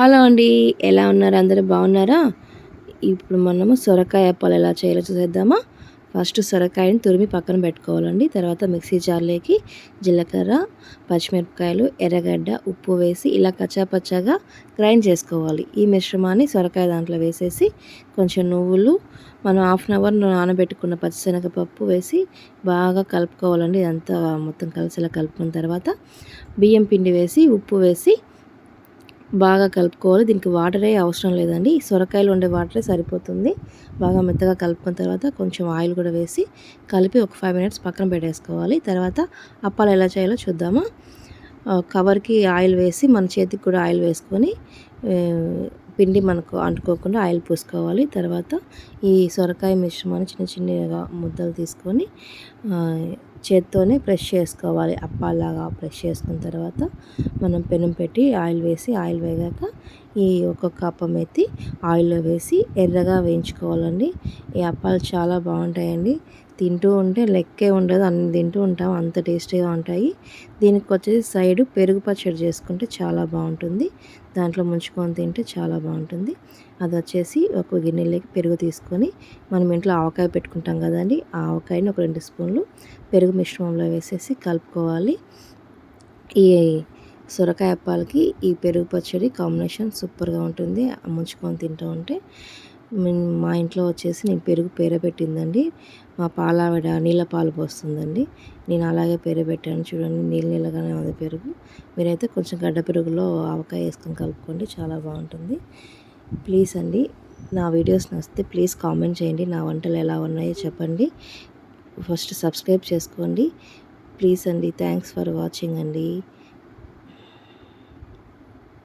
Hello అండి ఎలా ఉన్నారు? అందరూ బాగున్నారా? ఇప్పుడు మనము సొరకాయ అప్పాలు ఎలా చేయాలో చూసేద్దామా. ఫస్ట్ సొరకాయని తురిమి పక్కన పెట్టుకోవాలండి. తర్వాత మిక్సీ జార్లోకి జీలకర్ర పచ్చిమిరపకాయలు ఎర్రగడ్డ ఉప్పు వేసి ఇలా కచ్చాపచ్చాగా గ్రైండ్ చేసుకోవాలి. ఈ మిశ్రమాన్ని సొరకాయ దాంట్లో వేసేసి కొంచెం నువ్వులు మనం హాఫ్ అన్ అవర్ నానబెట్టుకున్న పచ్చిశనగపప్పు వేసి బాగా కలుపుకోవాలండి. ఇదంతా మొత్తం కలిసేలా కలుపుకున్న తర్వాత బియ్యం పిండి వేసి ఉప్పు వేసి బాగా కలుపుకోవాలి. దీనికి వాటరే అవసరం లేదండి. సొరకాయలు ఉండే వాటరే సరిపోతుంది. బాగా మెత్తగా కలుపుకున్న తర్వాత కొంచెం ఆయిల్ కూడా వేసి కలిపి ఒక ఫైవ్ మినిట్స్ పక్కన పెట్టేసుకోవాలి. తర్వాత అప్పాలు ఎలా చేయాలో చూద్దాము. కవర్కి ఆయిల్ వేసి మన చేతికి కూడా ఆయిల్ వేసుకొని పిండి మనకు అంటుకోకుండా ఆయిల్ పూసుకోవాలి. తర్వాత ఈ సొరకాయ మిశ్రమాన్ని చిన్న చిన్నగా ముద్దలు తీసుకొని చేత్తోనే ప్రెష్ చేసుకోవాలి. అప్పాలాగా ప్రెష్ చేసుకున్న తర్వాత మనం పెనం పెట్టి ఆయిల్ వేసి ఆయిల్ వేగాక ఈ ఒక్కొక్క అప్పం ఎత్తి ఆయిల్లో వేసి ఎర్రగా వేయించుకోవాలండి. ఈ అప్పాలు చాలా బాగుంటాయండి. తింటూ ఉంటే లెక్కే ఉండదు. అన్ని తింటూ ఉంటాం. అంత టేస్టీగా ఉంటాయి. దీనికి వచ్చేసి సైడ్ పెరుగు పచ్చడి చేసుకుంటే చాలా బాగుంటుంది. దాంట్లో ముంచుకొని తింటే చాలా బాగుంటుంది. అది వచ్చేసి ఒక గిన్నెలోకి పెరుగు తీసుకొని మనం ఇంట్లో ఆవకాయ పెట్టుకుంటాం కదండి ఆ ఆవకాయని ఒక రెండు స్పూన్లు పెరుగు మిశ్రమంలో వేసేసి కలుపుకోవాలి. ఈ సొరకాయ అప్పాలకి ఈ పెరుగు పచ్చడి కాంబినేషన్ సూపర్గా ఉంటుంది. ముంచుకొని తింటూ ఉంటే మా ఇంట్లో వచ్చేసి నేను పెరుగు పేరబెట్టిందండి మా పాలావిడ నీళ్ళ పాలు పోస్తుందండి. నేను అలాగే పేరబెట్టాను చూడండి నీళ్ళ నీళ్ళగానే ఉంది పెరుగు. మీరైతే కొంచెం గడ్డ పెరుగులో ఆవకాయ వేసుకొని కలుపుకోండి. చాలా బాగుంటుంది. ప్లీజ్ అండి నా వీడియోస్ నచ్చితే ప్లీజ్ కామెంట్ చేయండి. నా వంటలు ఎలా ఉన్నాయో చెప్పండి. ఫస్ట్ సబ్స్క్రైబ్ చేసుకోండి. ప్లీజ్ అండి థ్యాంక్స్ ఫర్ వాచింగ్ అండి.